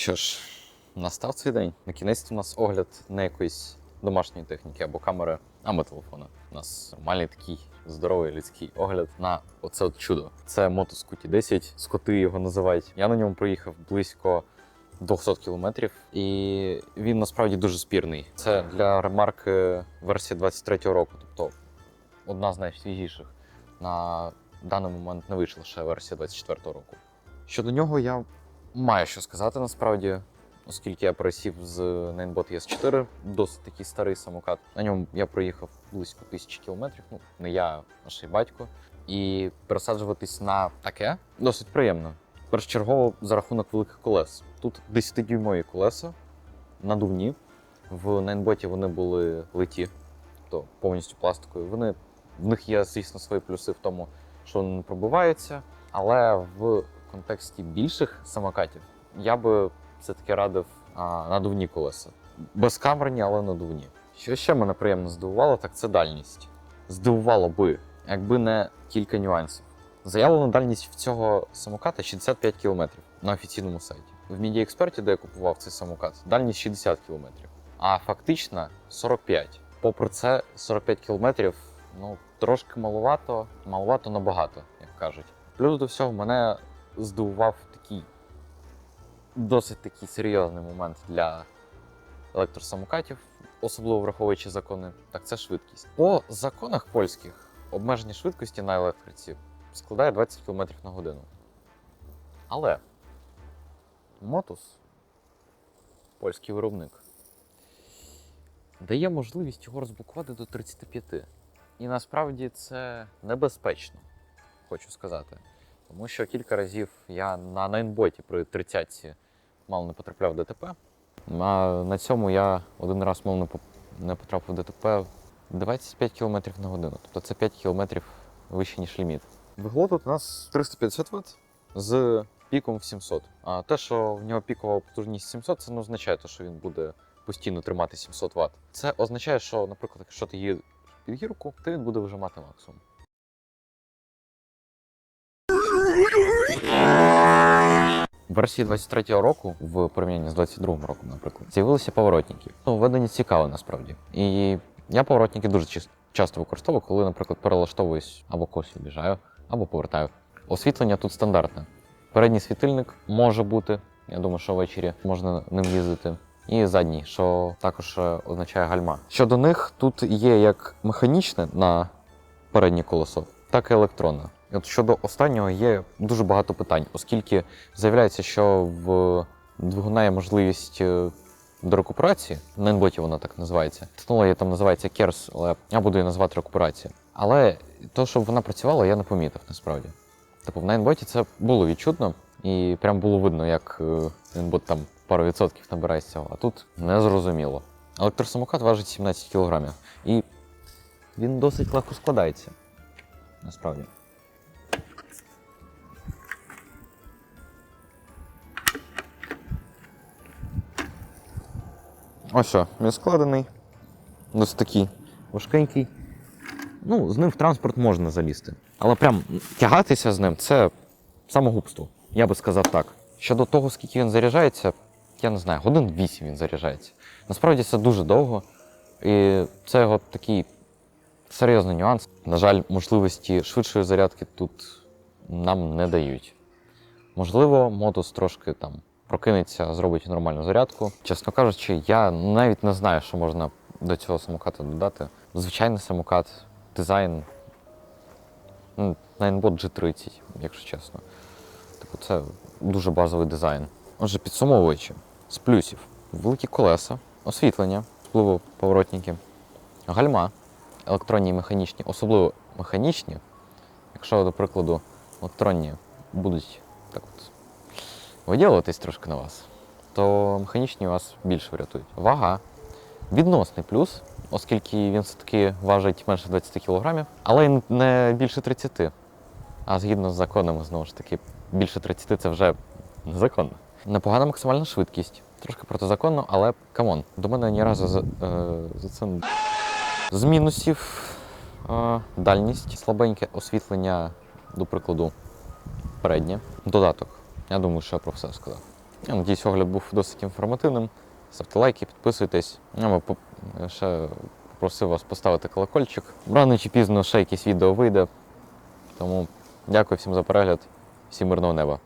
Що ж, настав цей день. На кінець у нас огляд не якоїсь домашньої техніки або камери, або телефона. У нас нормальний такий здоровий людський огляд на оце от чудо. Це Scuti 10, скоти його називають. Я на ньому проїхав близько 200 кілометрів, і він насправді дуже спірний. Це для ремарки версія 23-го року, тобто одна з найсвіжіших. На даний момент не вийшла ще версія 24-го року. Щодо нього я маю що сказати насправді, оскільки я пересів з Ninebot ES4, досить такий старий самокат. На ньому я проїхав близько тисячі кілометрів. Ну, не я, а й батько. І пересаджуватись на таке досить приємно. Першочергово за рахунок великих колес. Тут 10-дюймові колеса надувні. В Найнботі вони були литі, то повністю пластикові. Вони, в них є, звісно, свої плюси в тому, що вони не пробиваються, але в контексті більших самокатів я би все-таки радив а, надувні колеса. Безкамерні, але надувні. Що ще мене приємно здивувало, так це дальність. Здивувало би, якби не кілька нюансів. Заявлена дальність в цього самоката 65 км на офіційному сайті. В Expert, де я купував цей самокат, дальність 60 км, а фактична 45. Попри це, 45 км ну, трошки маловато, маловато набагато, як кажуть. Плюс до всього мене здивував такий досить такий серйозний момент для електросамокатів, особливо враховуючи закони, так це швидкість. По законах польських обмеження швидкості на електриці складає 20 км на годину. Але Мотус, польський виробник, дає можливість його розблокувати до 35. І насправді це небезпечно, хочу сказати. Тому що кілька разів я на найнботі при 30 мало не потрапляв в ДТП. А на цьому я один раз мало не потрапив в ДТП 25 км на годину. Тобто це 5 км вище, ніж ліміт. Двигло тут у нас 350 Вт з піком в 700. А те, що в нього пікова потужність 700, це не означає, що він буде постійно тримати 700 Вт. Це означає, що, наприклад, якщо ти їдеш під гірку, він буде вижимати максимум. В версії 23-го року, в порівнянні з 22-м роком, наприклад, з'явилися поворотники. Ну, введення цікаве насправді. І я поворотники дуже часто використовую, коли, наприклад, перелаштовуюсь або когось обіжаю, або повертаю. Освітлення тут стандартне. Передній світильник може бути. Я думаю, що ввечері можна ним їздити. І задній, що також е, означає гальма. Щодо них, тут є як механічне на переднє колесо, так і електронне. От щодо останнього є дуже багато питань, оскільки заявляється, що в двигуна є можливість е, до рекуперації. На Енботі вона так називається. Технологія там називається KERS, але я буду її називати рекуперація. Але то, щоб вона працювала, я не помітив насправді. Типу, в Найнботі це було відчутно, і прям було видно, як Найнбот там пару відсотків набирає з цього, а тут не зрозуміло. Електросамокат важить 17 кг, і він досить легко складається. Насправді. Ось він складений. Ось такий важкенький. Ну, з ним в транспорт можна залізти. Але прям тягатися з ним це самогубство. Я би сказав так. Щодо того, скільки він заряджається, я не знаю, годин 8 він заряджається. Насправді це дуже довго. І це його такий серйозний нюанс. На жаль, можливості швидшої зарядки тут нам не дають. Можливо, Мотус трошки там прокинеться, зробить нормальну зарядку. Чесно кажучи, я навіть не знаю, що можна до цього самоката додати. Звичайний самокат, дизайн. ну, Ninebot G30, якщо чесно. Типу, це дуже базовий дизайн. Отже, підсумовуючи, з плюсів великі колеса, освітлення, особливо поворотники, гальма, електронні і механічні, особливо механічні. Якщо, до прикладу, електронні будуть так от виділуватись трошки на вас, то механічні вас більше врятують. Вага відносний плюс, оскільки він все-таки важить менше 20 кг, але й не більше 30. А згідно з законами, знову ж таки, більше 30 це вже незаконно. Непогана максимальна швидкість. Трошки протизаконно, але камон, до мене ні разу за, е, за це. З мінусів е, дальність, слабеньке освітлення, до прикладу, переднє. Додаток. Я думаю, що я про все сказав. Я надіюсь, огляд був досить інформативним. Ставте лайки, підписуйтесь. Я ще попросив вас поставити колокольчик. Рано чи пізно ще якесь відео вийде. Тому дякую всім за перегляд, всім мирного неба.